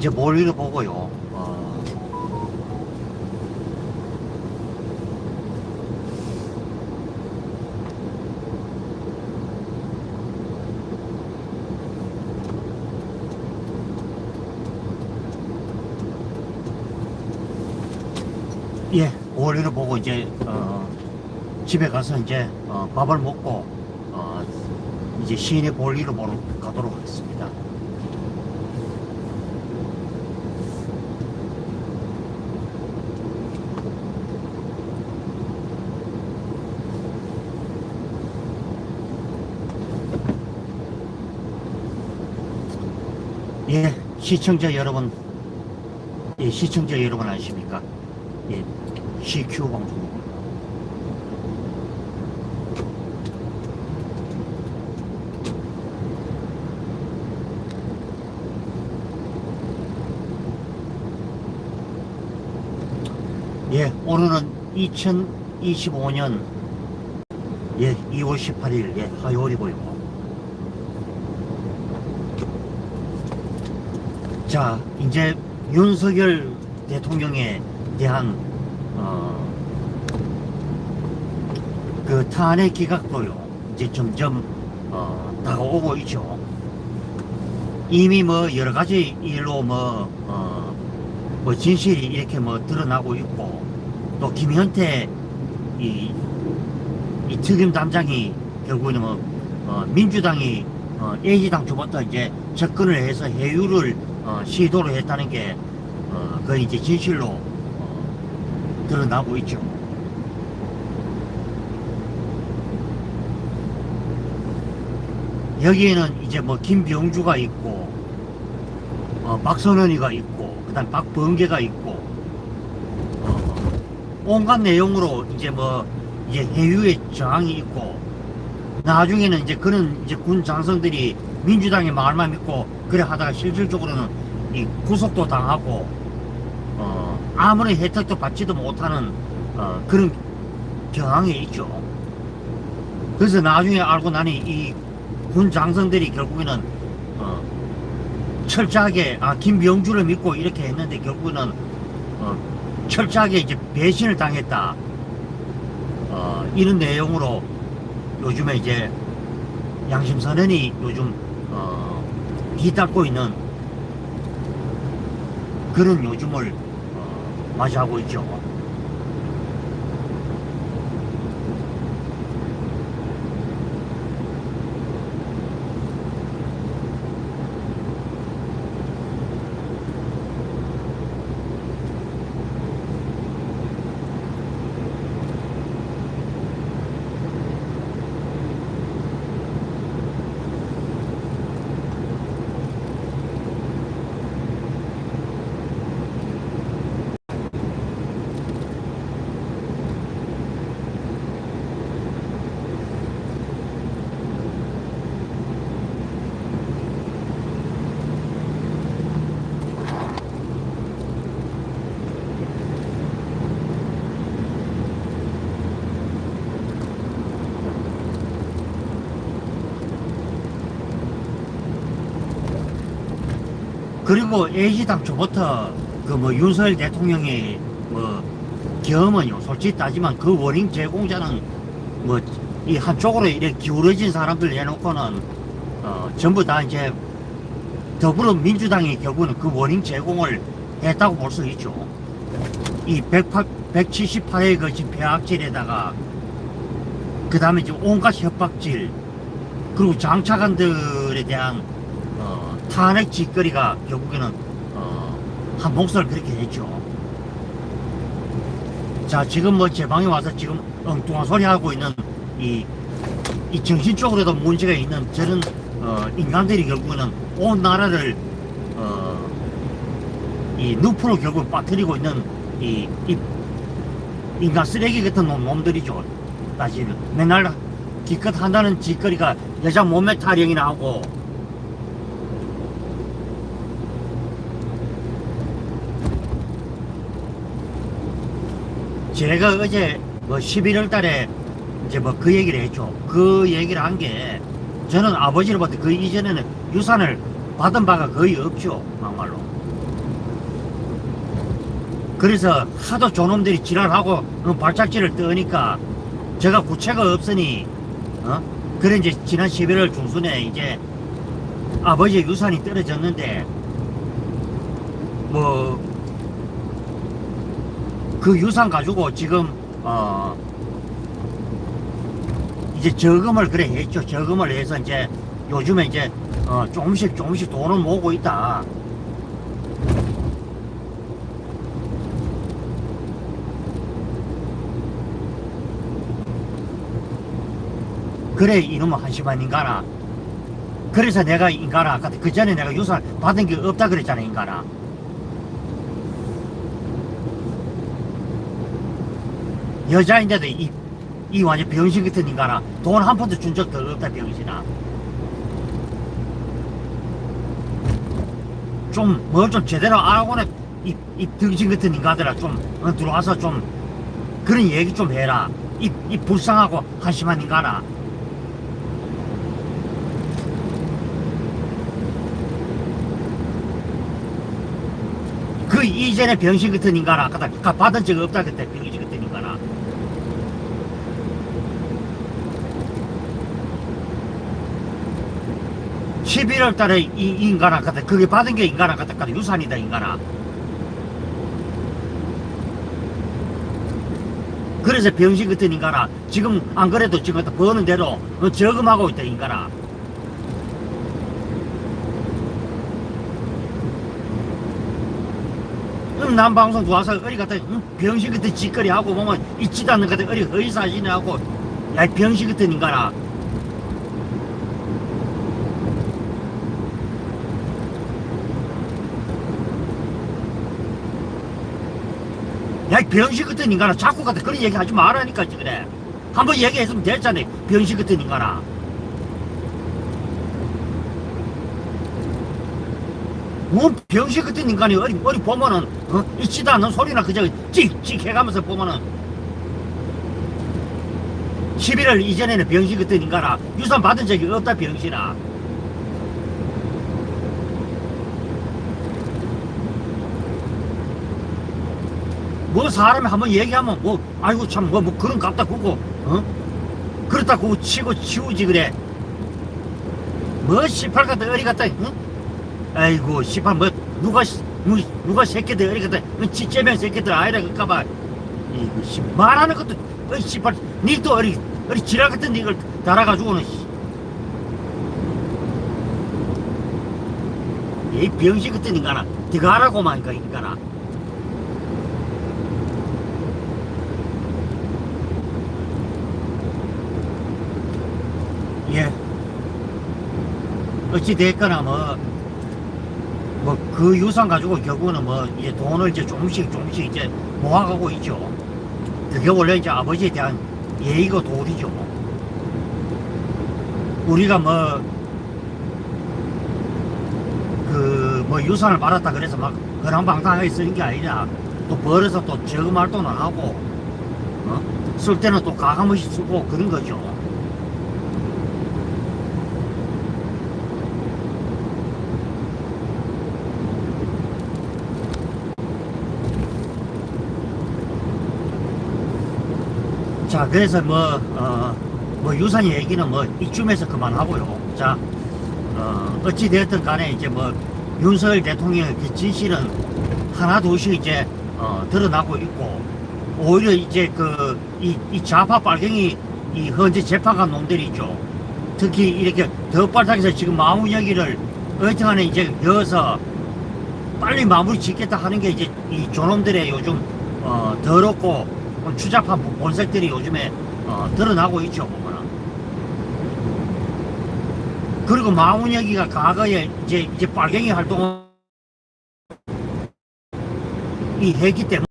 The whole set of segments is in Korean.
자, 이제 멀리를 보고요. 어, 예, 멀리를 보고 이제 어, 집에 가서 이제 어, 밥을 먹고 어, 이제 시인의 볼일을 보러 가도록 하겠습니다. 예, 시청자 여러분, 예, 시청자 여러분 아십니까? 예, CQ 방송입니다. 예, 오늘은 2025년 예, 2월 18일 예, 화요일이고요. 자, 이제 윤석열 대통령에 대한 어, 그 탄핵 기각도요. 이제 점점 어, 다가오고 있죠. 이미 뭐 여러 가지 일로 뭐, 어, 뭐 진실이 이렇게 뭐 드러나고 있고 또 김현태 이, 이 특임 담장이 결국에는 뭐 어, 민주당이 어, A지당 초부터 이제 접근을 해서 해유를 어, 시도를 했다는 게 어, 거의 이제 진실로 어, 드러나고 있죠. 여기에는 이제 뭐 김병주가 있고 어, 박선원이가 있고 그다음 박범계가 있고 어, 온갖 내용으로 이제 뭐 이제 해유의 저항이 있고 나중에는 이제 그런 이제 군 장성들이 민주당의 말만 믿고 그래 하다가 실질적으로는 이 구속도 당하고 어 아무런 혜택도 받지도 못하는 어 그런 경향이 있죠. 그래서 나중에 알고 나니 이 군 장성들이 결국에는 어 철저하게 아 김병주를 믿고 이렇게 했는데 결국에는 어 철저하게 이제 배신을 당했다. 어 이런 내용으로 요즘에 이제 양심선언이 요즘 어, 뒤따르고 있는 그런 요즘을 어, 맞이하고 있죠. 그리고 A지당 초부터 그 뭐 윤석열 대통령의 뭐 경험은요, 솔직히 따지면 그 원인 제공자는 뭐 이 한쪽으로 이렇게 기울어진 사람들 해놓고는 어, 전부 다 이제 더불어민주당이 결국은 그 원인 제공을 했다고 볼 수 있죠. 이 108, 178회 그 집회 악질에다가 그 다음에 이제 온갖 협박질 그리고 장차관들에 대한 어, 탄핵 짓거리가 결국에는 어, 한 몫을 그렇게 했죠. 자 지금 뭐 제 방에 와서 지금 엉뚱한 소리 하고 있는 이, 이 정신적으로도 문제가 있는 저런 어, 인간들이 결국에는 온 나라를 어, 이 늪으로 결국 빠뜨리고 있는 이, 이 인간 쓰레기 같은 놈, 놈들이죠. 사실은 맨날 기껏 한다는 짓거리가 여자 몸매 타령이나 하고 제가 어제 뭐 11월 달에 이제 뭐 그 얘기를 했죠. 그 얘기를 한 게 저는 아버지로부터 그 이전에는 유산을 받은 바가 거의 없죠 막말로 그래서 하도 저놈들이 지랄하고 어, 발작지를 떠니까 제가 구체가 없으니 어? 그래 이제 지난 11월 중순에 이제 아버지의 유산이 떨어졌는데 뭐 그 유산 가지고 지금 어 이제 저금을 그래 했죠. 저금을 해서 이제 요즘에 이제 어 조금씩 조금씩 돈을 모으고 있다. 그래 이놈은 한심한 인간아. 그래서 내가 인간아 아까 그 전에 내가 유산 받은 게 없다 그랬잖아 인간아 여자인데도 이, 이 완전 병신 같은 인간아. 돈 한 푼도 준 적도 없다 병신아. 좀 뭘 좀 제대로 알고는 이, 이 병신 같은 인간들아 좀 어, 들어와서 좀 그런 얘기 좀 해라. 이, 이 불쌍하고 한심한 인간아. 그 이전에 병신 같은 인간아 아까 다 받은 적 없다 그때 병신 같은 인간아 (11월) 달에 이 인간아 같다 그게 받은 게 인간아 같다 까지 유산이다 인간아. 그래서 병신 같은 인간아 지금 안 그래도 지금 버는 대로 어, 저금하고 있다 인간아. 응, 남 방송 와서 어리 갖다 응? 병신 같은 짓거리 하고 보면 있지도 않는 것같 어리 허위사진을 하고. 야이 병신 같은 인간아 야이 병신 같은 인간아 자꾸 갖다 그런 얘기 하지 말라니까 그래. 한번 얘기했으면 됐잖아 병신 같은 인간아. 뭐 병신 같은 인간이 어디, 어디 보면은 어? 있지도 않는 소리나 그저 찍찍 해가면서 보면은. 11월 이전에는 병신 같은 인간아 유산 받은 적이 없다 병신아 뭐 사람이 한번 얘기하면 뭐 아이고 참뭐 뭐 그런 값다 구고 어? 그렇다 고 치고 치우지 그래. 뭐 씨팔 같다 어리 같다 응? 아이고 씨발 뭐 누가 누가 새끼들 어리 같다 지체명 새끼들 아이라 그까봐. 이거 씨 말하는 것도 어이 씨발 니또 어리 어리 지랄 같은 이걸 달아가지고는 씨. 이 병신 같은 인간아 네가 하라고만 인간아 예 어찌 됐거나 뭐 뭐 그 유산 가지고 결국은 뭐 이제 돈을 이제 조금씩 조금씩 이제 모아가고 있죠. 그게 원래 이제 아버지에 대한 예의고 도리죠. 우리가 뭐 그 뭐 유산을 받았다 그래서 막 그랑방탕하게 쓰는 게 아니라 또 벌어서 또 저금 활동을 하고 어? 쓸 때는 또 가감없이 쓰고 그런 거죠. 자, 그래서 뭐, 어, 뭐 유산 얘기는 뭐 이쯤에서 그만하고요. 자, 어, 어찌 되었든 간에 이제 뭐 윤석열 대통령의 그 진실은 하나 둘씩 이제 어, 드러나고 있고 오히려 이제 그이 이 좌파 빨갱이 이 현재 재판관 놈들이 있죠. 특히 이렇게 덧발탁해서 지금 마무 이야기를 어떻게간에 이제 여서 빨리 마무리 짓겠다 하는 게 이제 이 저놈들의 요즘 어, 더럽고 좀 추잡한 본색들이 요즘에 어, 드러나고 있죠 보면은. 그리고 마운혁이가 과거에 이제 이제 빨갱이 활동을 이 했기 때문에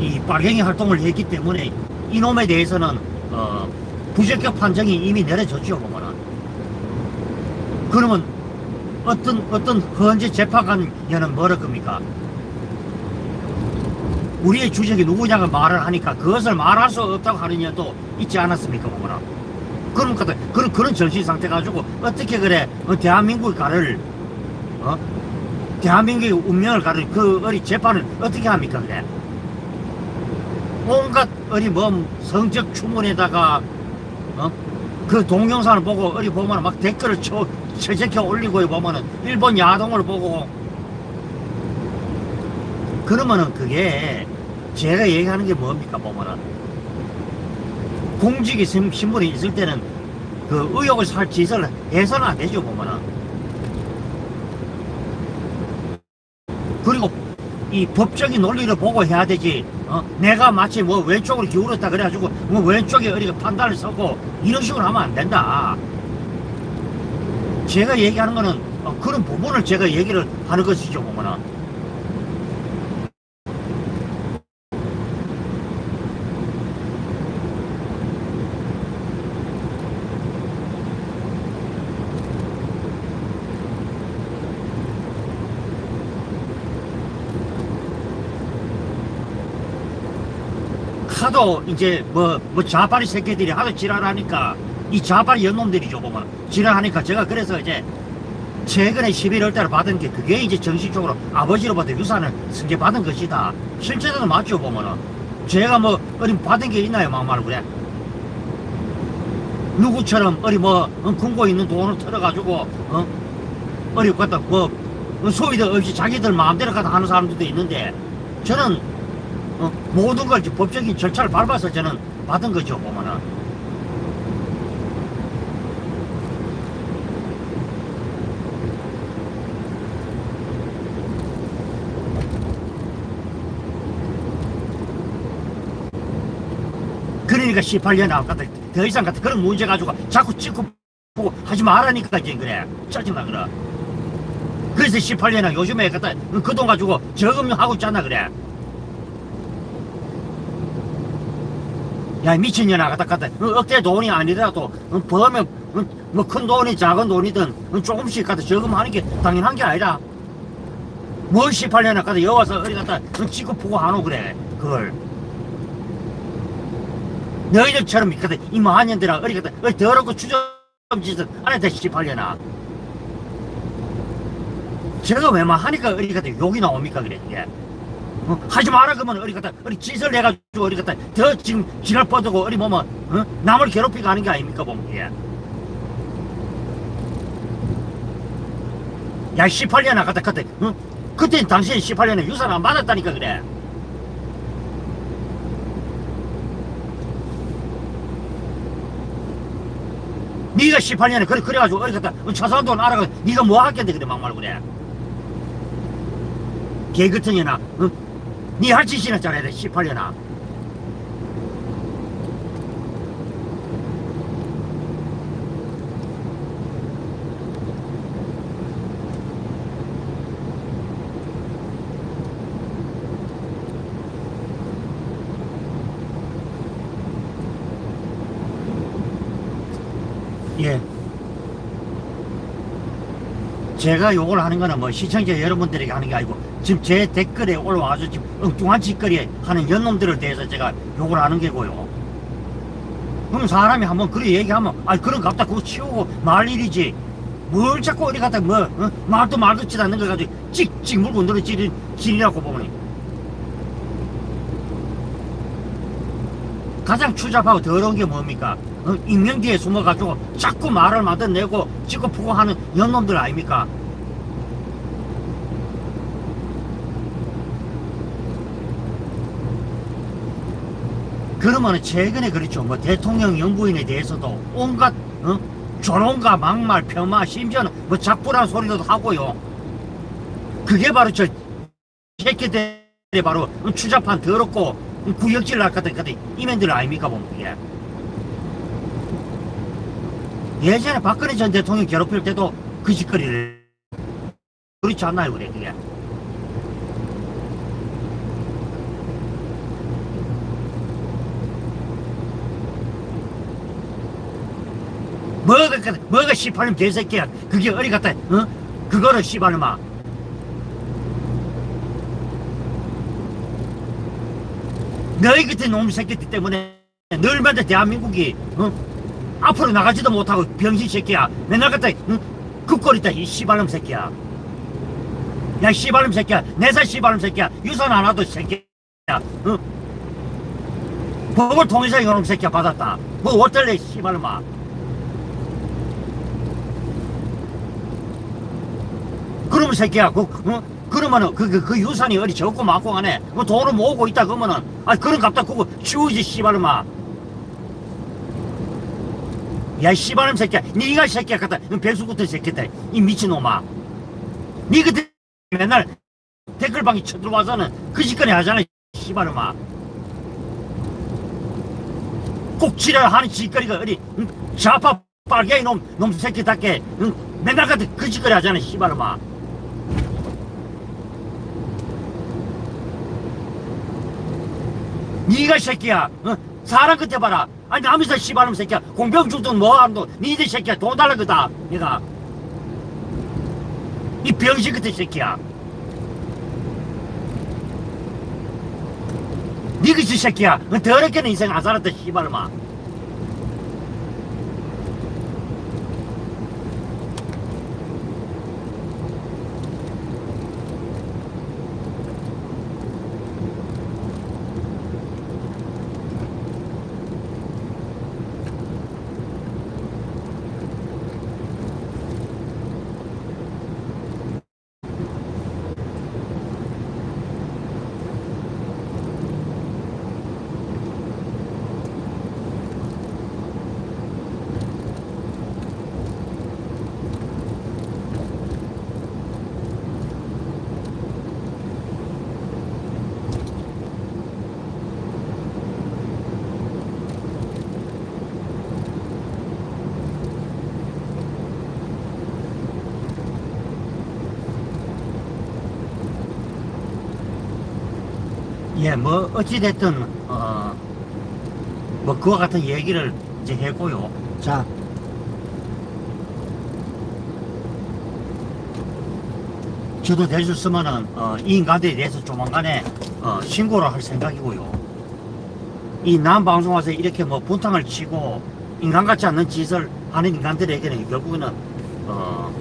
이 빨갱이 활동을 했기 때문에 이놈에 대해서는 어, 부적격 판정이 이미 내려졌죠 보면은. 그러면 어떤 어떤 헌재 재판관연은 뭐랄 겁니까? 우리의 주적이 누구냐고 말을 하니까 그것을 말할 수 없다고 하느냐도 있지 않았습니까 보면은 그런 것 그런 그런 정신 상태 가지고 어떻게 그래 어, 대한민국의 가를 어 대한민국의 운명을 가를 그 어리 재판을 어떻게 합니까 그래 온갖 어리 뭐 성적 추문에다가 어? 그 동영상을 보고 어리 보면 막 댓글을 쳐 채색해 올리고 보면은 일본 야동을 보고 그러면은 그게 제가 얘기하는 게 뭡니까 보면은? 공직이 신- 신분이 있을 때는 그 의욕을 살 짓을 해서는 안 되죠 보면은. 그리고 이 법적인 논리를 보고 해야 되지 어? 내가 마치 뭐 왼쪽으로 기울었다 그래가지고 뭐 왼쪽에 어디가 판단을 서고 이런 식으로 하면 안 된다 제가 얘기하는 거는 어, 그런 부분을 제가 얘기를 하는 것이죠 보면은. 하도 이제 뭐, 뭐 좌파리 새끼들이 하도 지랄하니까 이 좌파리 연놈들이죠 보면 지랄하니까 제가 그래서 이제 최근에 11월 달에 받은 게 그게 이제 정식적으로 아버지로부터 유산을 승계받은 것이다. 실제로는 맞죠 보면은 제가 뭐 어린 받은 게 있나요? 막말 그래 누구처럼 어리 뭐 어, 금고 있는 돈을 털어가지고 어? 어리 갖다 뭐 어, 소위도 없이 자기들 마음대로 갖다 하는 사람들도 있는데 저는 어, 모든 걸 법적인 절차를 밟아서 저는 받은 거죠 보면은 그러니까 18년 아까더 더 이상 같은 그런 문제 가지고 자꾸 찍고 보고 하지 말라니까 이제 그래. 짜증나 그래. 그래서 18년아 요즘에 갖다 그돈 가지고 저금하고 있잖아 그래. 야 미친년아 갖다 갖다. 어, 억대 돈이 아니더라도 어, 벌면 뭐큰 돈이 작은 돈이든 어, 조금씩 갖다 저금하는 게 당연한 게 아니라 뭘 18년아 갖다 여와서 어디 갖다 어, 찍고 보고 하노 그래 그걸 너희들처럼 갖다 이만한 년들아 갖다 어디 더럽고 추정짓은 안 했다 18년아 제가 왜만 하니까 갖다 욕이 나옵니까 그래 이게 어? 하지 마라 그러면 갖다 어디 짓을 내가지고 갖다 더 지금 지랄 뻗고 어디 보면 어? 남을 괴롭히고 하는 게 아닙니까 보면 이게 야 18년아 갖다 그때 어? 그때 당신 18년에 유산 안 받았다니까 그래 네가 18년에 그래 그래가지고 어디 갔다 차사한 돈 알아가. 네가 뭐 하겠는데 그래 막말 그래. 개 같은 년아 어? 네할 짓이나 잘해야 돼 18년아 예. 제가 욕을 하는 거는 뭐 시청자 여러분들에게 하는 게 아니고 지금 제 댓글에 올라와서 지금 엉뚱한 짓거리 하는 연놈들에 대해서 제가 욕을 하는 게고요. 그럼 사람이 한번 그래 얘기하면 아 그런 거 갖다 그거 치우고 말 일이지 뭘 자꾸 어디 갖다 뭐 어? 말도 말도 지 않는 걸 가지고 찍찍 물고 늘어 지리, 지리라고 보니 가장 추잡하고 더러운 게 뭡니까? 어? 익명 뒤에 숨어가지고 자꾸 말을 만들어내고 찍고 푸고 하는 연놈들 아닙니까? 그러면 최근에 그렇죠. 뭐 대통령 영부인에 대해서도 온갖 어? 조롱과 막말, 폄하, 심지어는 뭐 작부란 소리도 하고요. 그게 바로 저 새끼들이 바로 추잡한 더럽고 구역질 날 같은 같은 이면들 아닙니까 보면 그게. 예전에 박근혜 전 대통령 괴롭힐 때도 그 짓거리를 그렇지 않나요 그래 그게. 뭐가, 그- 뭐가 씨발놈 개새끼야. 그게 어디 갔다, 어? 그거를 씨발놈아. 너희 같은 놈 새끼들 때문에 늘 맨날 대한민국이 어? 앞으로 나가지도 못하고 병신 새끼야 맨날 갖다 응? 급거리다 이 씨발놈 새끼야 야 씨발놈 새끼야 내살 씨발놈 새끼야 유산 하나도 새끼야 어? 법을 통해서 이놈 새끼야 받았다 뭐 어떨래 씨발놈아 그러면 새끼야 그, 어? 그러면은 그, 그, 그 유산이 어디 적고 많고 가네 뭐 돈을 모으고 있다 그러면은 아 그런 값다 그거 치우지 씨발놈아 야, 이 씨발놈 새끼야. 니가 이 새끼야 같다. 배수구터 새끼다. 이 미친놈아. 니 그때 맨날 댓글방에 쳐들어와서는 그 짓거리 하잖아. 이 씨발놈아. 꼭 지랄하는 짓거리가 어디 응? 좌파 빨개 놈, 놈 새끼답게 응? 맨날 같은 그 짓거리 하잖아. 이 씨발놈아. 니가 이 새끼야. 어? 사람 끝에 봐라. 아니 남에서 씨발놈 새끼야. 공병 주든 뭐 하든 니들 새끼야 돈 달라 그다. 내가 이 병신 같은 새끼야. 니가 이 새끼야. 어, 더럽게는 인생 안 살았다 씨발놈아. 예, 뭐 어찌됐든 어, 뭐 그와 같은 얘기를 이제 했고요. 자, 저도 있으면은 어, 이 인간들에 대해서 조만간에 어, 신고를 할 생각이고요. 이 남방송 와서 이렇게 뭐 분탕을 치고 인간 같지 않는 짓을 하는 인간들에게는 결국에는 어,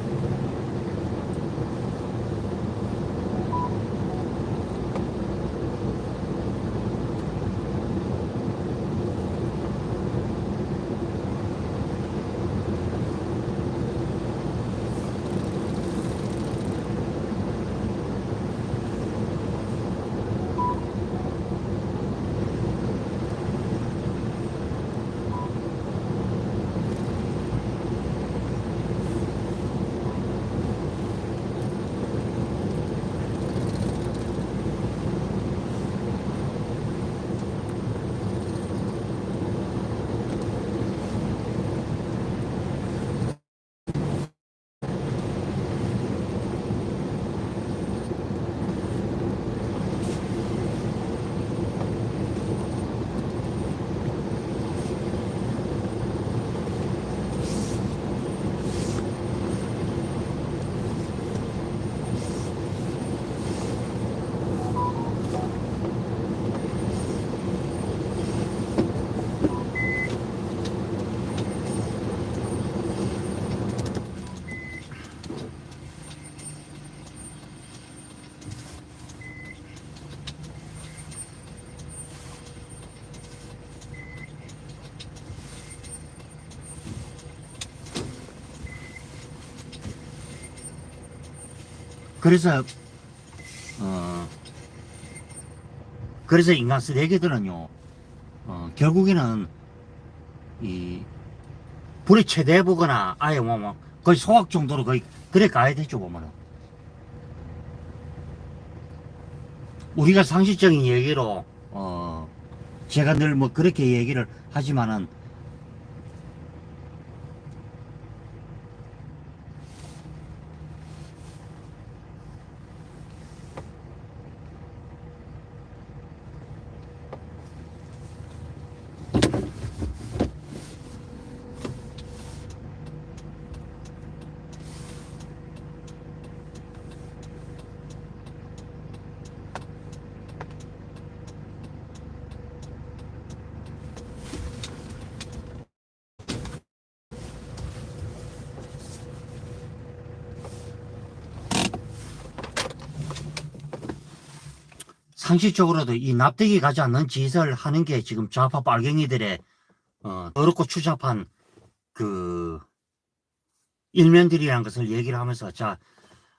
그래서 어 그래서 인간 쓰레기들은요 어, 결국에는 이 불이 최대해 보거나 아예 뭐, 뭐 거의 소각 정도로 거의 그래 가야 되죠 보면은. 우리가 상식적인 얘기로 어 제가 늘 뭐 그렇게 얘기를 하지만은 상식적으로도 이 납득이 가지 않는 짓을 하는 게 지금 좌파 빨갱이들의 어, 어렵고 추잡한 그 일면들이라는 것을 얘기를 하면서 자,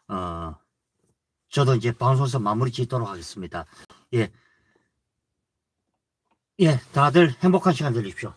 어, 저도 이제 방송에서 마무리 짓도록 하겠습니다. 예. 예, 다들 행복한 시간 되십시오.